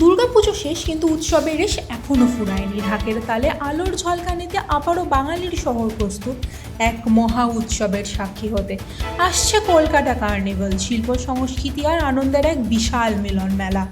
দুর্গাপুজো শেষ, কিন্তু উৎসবের রেশ এখনও ফুরায়নি। ঢাকের তালে আলোর ঝলকানিতে আবারও বাঙালির শহর প্রস্তুত এক মহা উৎসবের সাক্ষী হতে। আসছে কলকাতা কার্নিভাল, শিল্প, সংস্কৃতি আর আনন্দের এক বিশাল মিলন মেলা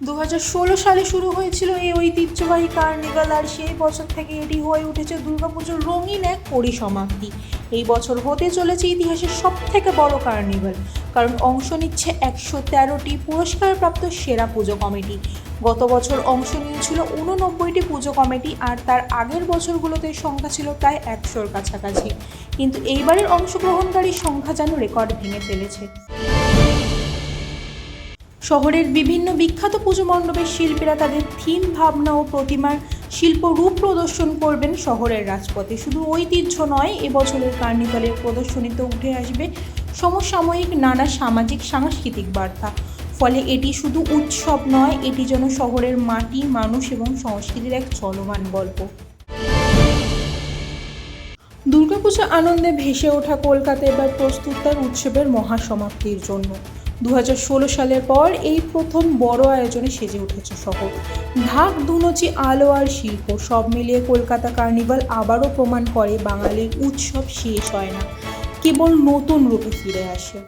দু হাজার ষোলো সালে শুরু হয়েছিল এই ঐতিহ্যবাহী কার্নিভাল আর সেই বছর থেকে এটি হয়ে উঠেছে দুর্গাপুজোর রঙিন এক পরিসমাপ্তি। এই বছর হতে চলেছে ইতিহাসের সব থেকে বড় কার্নিভাল, কারণ অংশ নিচ্ছে একশো তেরোটি পুরস্কারপ্রাপ্ত সেরা পুজো কমিটি। গত বছর অংশ নিয়েছিল উননব্বইটি পুজো কমিটি আর তার আগের বছরগুলোতে সংখ্যা ছিল প্রায় একশোর কাছাকাছি। কিন্তু এইবারের অংশগ্রহণকারীর সংখ্যা যেন রেকর্ড ভেঙে ফেলেছে। শহরের বিভিন্ন বিখ্যাত পুজো মণ্ডপের শিল্পীরা তাদের থিম, ভাবনা ও প্রতিমার শিল্প রূপ প্রদর্শন করবেন শহরের রাজপথে। শুধু ঐতিহ্য নয় এবছরের কার্নিভালের প্রদর্শনীতে উঠে আসবে সমসাময়িক নানা সামাজিক, সাংস্কৃতিক বার্তা। ফলে এটি শুধু উৎসব নয়, এটি যেন শহরের মাটি, মানুষ এবং সংস্কৃতির এক চলমান গল্প। দুর্গাপূজা আনন্দে ভেসে ওঠা কলকাতা এবার প্রস্তুত তার উৎসবের মহাসমাপ্তির জন্য। দু হাজার ষোলো সালের পর এই প্রথম বড় আয়োজনে সেজে উঠেছে শহর। ঢাক, দুনচি, আলো আর শিল্প সব মিলিয়ে কলকাতা কার্নিভাল আবারও প্রমাণ করে বাঙালির উৎসব শেষ হয় না। কেবল নতুন রূপে ফিরে আসে।